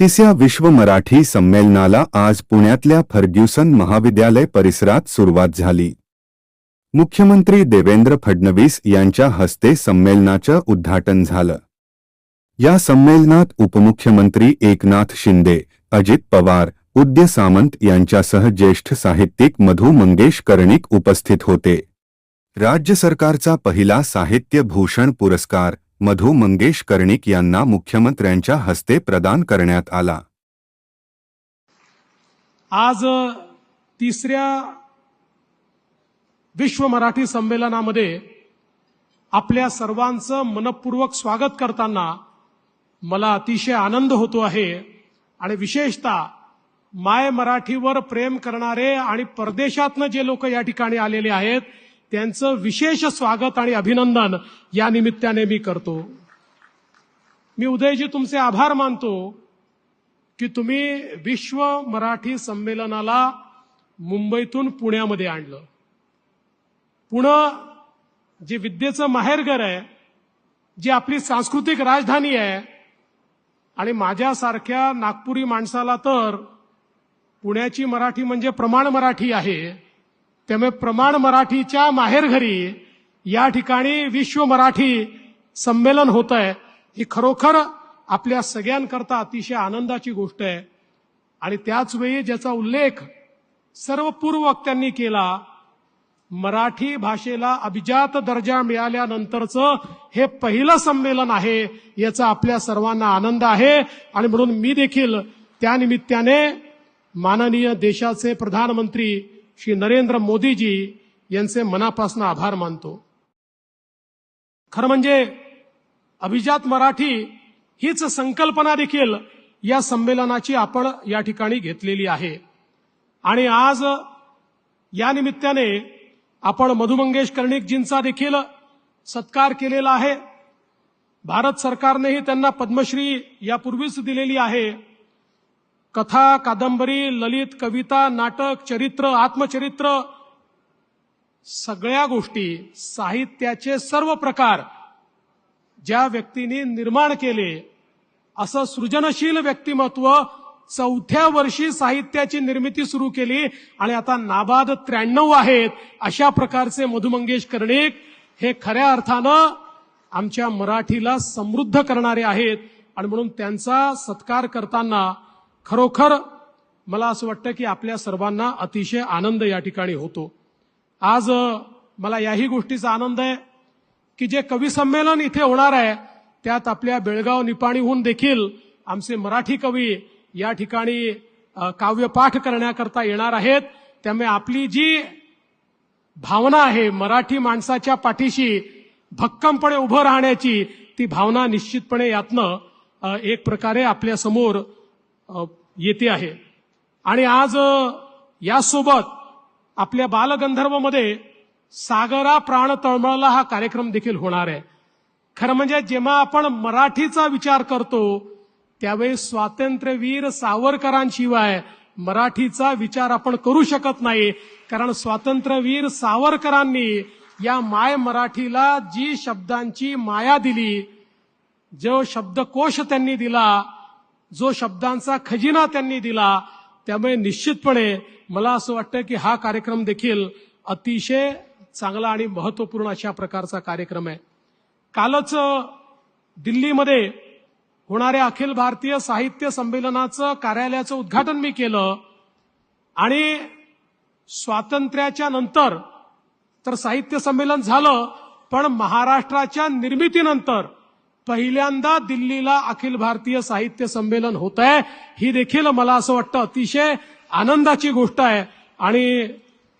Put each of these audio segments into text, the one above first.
तिसऱ्या विश्व मराठी संमेलनाला आज पुण्यातल्या फर्ग्युसन महाविद्यालय परिसरात सुरुवात झाली. मुख्यमंत्री देवेंद्र फडणवीस यांच्या हस्ते संमेलनाचं उद्घाटन झालं. या संमेलनात उपमुख्यमंत्री एकनाथ शिंदे अजित पवार उद्य सामंत यांच्यासह ज्येष्ठ साहित्यिक मधु मंगेश कर्णिक उपस्थित होते. राज्य सरकारचा पहिला साहित्य भूषण पुरस्कार मधु मंगेश कर्णिक यांना मुख्यमंत्र्यांच्या हस्ते प्रदान करण्यात आला. आज तिसऱ्या विश्व मराठी संमेलनामध्ये आपल्या सर्वांचं मनपूर्वक स्वागत करताना मला अतिशय आनंद होतो आहे आणि विशेषतः माय मराठीवर प्रेम करणारे आणि परदेशातनं जे लोक या ठिकाणी आलेले आहेत त्यांचं विशेष स्वागत आणि अभिनंदन या निमित्ताने मी करतो. मी उदयजी तुमचे आभार मानतो की तुम्ही विश्व मराठी संमेलनाला मुंबईतून पुण्यामध्ये आणलं. पुणे जे विद्येचं माहेरघर आहे जी आपली सांस्कृतिक राजधानी आहे आणि माझ्यासारख्या नागपुरी माणसाला तर पुण्याची मराठी म्हणजे प्रमाण मराठी आहे. त्यामुळे प्रमाण मराठीच्या माहेरघरी या ठिकाणी विश्व मराठी संमेलन होत आहे ही खरोखर आपल्या सगळ्यांकरता अतिशय आनंदाची गोष्ट आहे. आणि त्याचवेळी ज्याचा उल्लेख सर्व पूर्ववक्त्यांनी केला मराठी भाषेला अभिजात दर्जा मिळाल्यानंतरचं हे पहिलं संमेलन आहे याचा आपल्या सर्वांना आनंद आहे. आणि म्हणून मी देखील त्यानिमित्ताने माननीय देशाचे प्रधानमंत्री श्री नरेंद्र मोदीजी यांचे मनापासून आभार मानतो. खरं म्हणजे अभिजात मराठी हीच संकल्पना देखील या संमेलनाची आपण या ठिकाणी घेतलेली आहे. आणि आज या निमित्ताने आपण मधुमंगेश कर्णिकजींचा देखील सत्कार केलेला आहे. भारत सरकारनेही त्यांना पद्मश्री यापूर्वीच दिलेली आहे. कथा कादंबरी ललित कविता नाटक चरित्र आत्मचरित्र सगळ्या गोष्टी साहित्याचे सर्व प्रकार ज्या व्यक्तीने निर्माण केले असं सृजनशील व्यक्तिमत्व चौथ्या वर्षी साहित्याची निर्मिती सुरू केली आणि आता नाबाद त्र्याण्णव आहेत अशा प्रकारचे मधुमंगेश कर्णिक हे खऱ्या अर्थानं आमच्या मराठीला समृद्ध करणारे आहेत. आणि म्हणून त्यांचा सत्कार करताना खरोखर मला असं वाटतं की आपल्या सर्वांना अतिशय आनंद या ठिकाणी होतो. आज मला याही गोष्टीचा आनंद आहे की जे कवी संमेलन इथे होणार आहे त्यात आपल्या बेळगाव निपाणीहून देखील आमचे मराठी कवी या ठिकाणी काव्यपाठ करण्याकरता येणार आहेत. त्यामुळे आपली जी भावना आहे मराठी माणसाच्या पाठीशी भक्कमपणे उभं राहण्याची ती भावना निश्चितपणे यातनं एक प्रकारे आपल्यासमोर येते आहे. आणि आज यासोबत आपल्या बालगंधर्वमध्ये सागरा प्राण तळमळला हा कार्यक्रम देखील होणार आहे. खरं म्हणजे जेव्हा आपण मराठीचा विचार करतो त्यावेळी स्वातंत्र्यवीर सावरकरांशिवाय मराठीचा विचार आपण करू शकत नाही. कारण स्वातंत्र्यवीर सावरकरांनी या माय मराठीला जी शब्दांची माया दिली जो शब्दकोश त्यांनी दिला जो शब्दांचा खजिना त्यांनी दिला त्यामुळे निश्चितपणे मला असं वाटतं की हा कार्यक्रम देखील अतिशय चांगला आणि महत्त्वपूर्ण अशा प्रकारचा कार्यक्रम आहे. कालच दिल्लीमध्ये होणाऱ्या अखिल भारतीय साहित्य संमेलनाचं कार्यालयाचं उद्घाटन मी केलं आणि स्वातंत्र्याच्या नंतर तर साहित्य संमेलन झालं पण महाराष्ट्राच्या निर्मितीनंतर पहिल्यांदा दिल्लीला अखिल भारतीय साहित्य संमेलन होत आहे ही देखील मला असं वाटतं अतिशय आनंदाची गोष्ट आहे. आणि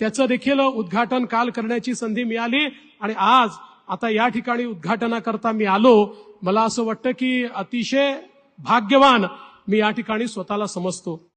त्याचं देखील उद्घाटन काल करण्याची संधी मिळाली. आणि आज आता या ठिकाणी उद्घाटनाकरता मी आलो. मला असं वाटतं की अतिशय भाग्यवान मी या ठिकाणी स्वतःला समजतो.